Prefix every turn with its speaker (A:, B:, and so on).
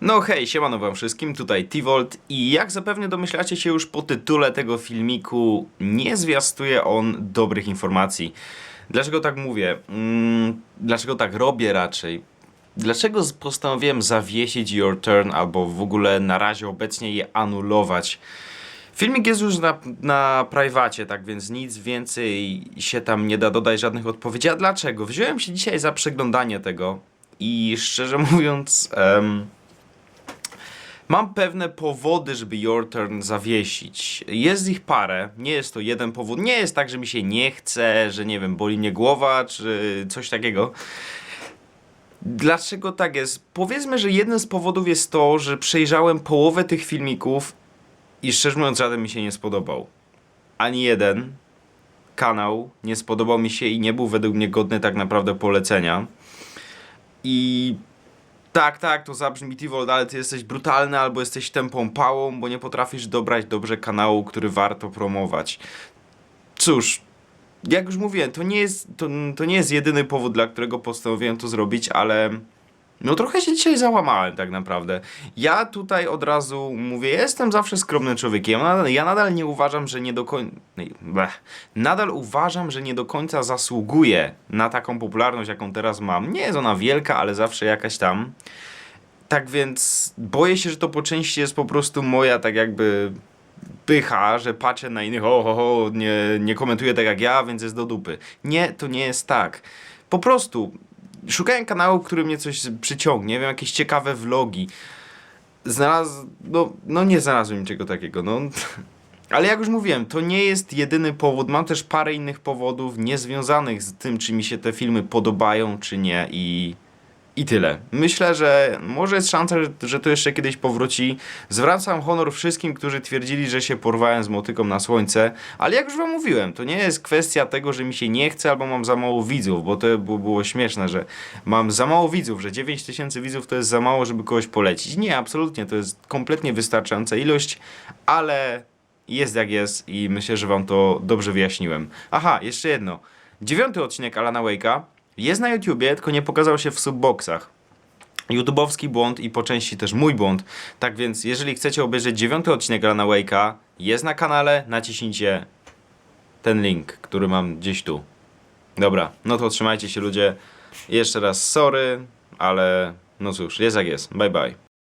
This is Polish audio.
A: No hej, siemano wam wszystkim, tutaj T-Volt i jak zapewne domyślacie się już po tytule tego filmiku, nie zwiastuje on dobrych informacji. Dlaczego tak mówię? Mm, dlaczego tak robię raczej? Dlaczego postanowiłem zawiesić Your Turn albo w ogóle na razie obecnie je anulować? Filmik jest już na, na private, tak więc nic więcej się tam nie da dodać żadnych odpowiedzi. A dlaczego? Wziąłem się dzisiaj za przeglądanie tego i szczerze mówiąc... em, Mam pewne powody, żeby Your Turn zawiesić. Jest ich parę, nie jest to jeden powód. Nie jest tak, że mi się nie chce, że nie wiem, boli mnie głowa, czy coś takiego. Dlaczego tak jest? Powiedzmy, że jeden z powodów jest to, że przejrzałem połowę tych filmików i szczerze mówiąc, żaden mi się nie spodobał. Ani jeden kanał nie spodobał mi się i nie był według mnie godny tak naprawdę polecenia. I tak, tak, to zabrzmi Tivold, ale ty jesteś brutalny albo jesteś tępą pałą, bo nie potrafisz dobrać dobrze kanału, który warto promować. Cóż, jak już mówiłem, to nie jest, to, to nie jest jedyny powód, dla którego postanowiłem to zrobić, ale no trochę się dzisiaj załamałem tak naprawdę. Ja tutaj od razu mówię, jestem zawsze skromnym człowiekiem. Ja nadal, ja nadal nie uważam, że nie do końca... Nadal uważam, że nie do końca zasługuję na taką popularność, jaką teraz mam. Nie jest ona wielka, ale zawsze jakaś tam. Tak więc boję się, że to po części jest po prostu moja tak jakby pycha, że patrzę na innych, o, ho, ho, nie, nie komentuję tak jak ja, więc jest do dupy. Nie, to nie jest tak. Po prostu szukałem kanału, który mnie coś przyciągnie, nie wiem, jakieś ciekawe vlogi. Znalazł, no, no nie znalazłem niczego takiego, no. Ale jak już mówiłem, to nie jest jedyny powód. Mam też parę innych powodów niezwiązanych z tym, czy mi się te filmy podobają, czy nie i... I tyle. Myślę, że może jest szansa, że, to jeszcze kiedyś powróci. Zwracam honor wszystkim, którzy twierdzili, że się porwałem z motyką na słońce, ale jak już wam mówiłem, to nie jest kwestia tego, że mi się nie chce albo mam za mało widzów, bo to było, było śmieszne, że mam za mało widzów, że 9 tysięcy widzów to jest za mało, żeby kogoś polecić. Nie, absolutnie, to jest kompletnie wystarczająca ilość, ale jest jak jest i myślę, że wam to dobrze wyjaśniłem. Aha, jeszcze jedno. Dziewiąty odcinek Alana Wake'a jest na YouTubie, tylko nie pokazał się w subboxach. YouTubeowski błąd i po części też mój błąd. Tak więc, jeżeli chcecie obejrzeć dziewiąty odcinek Alana Wake'a, jest na kanale, naciśnijcie ten link, który mam gdzieś tu. Dobra, no to trzymajcie się ludzie. Jeszcze raz sorry, ale no cóż, jest jak jest. Bye bye.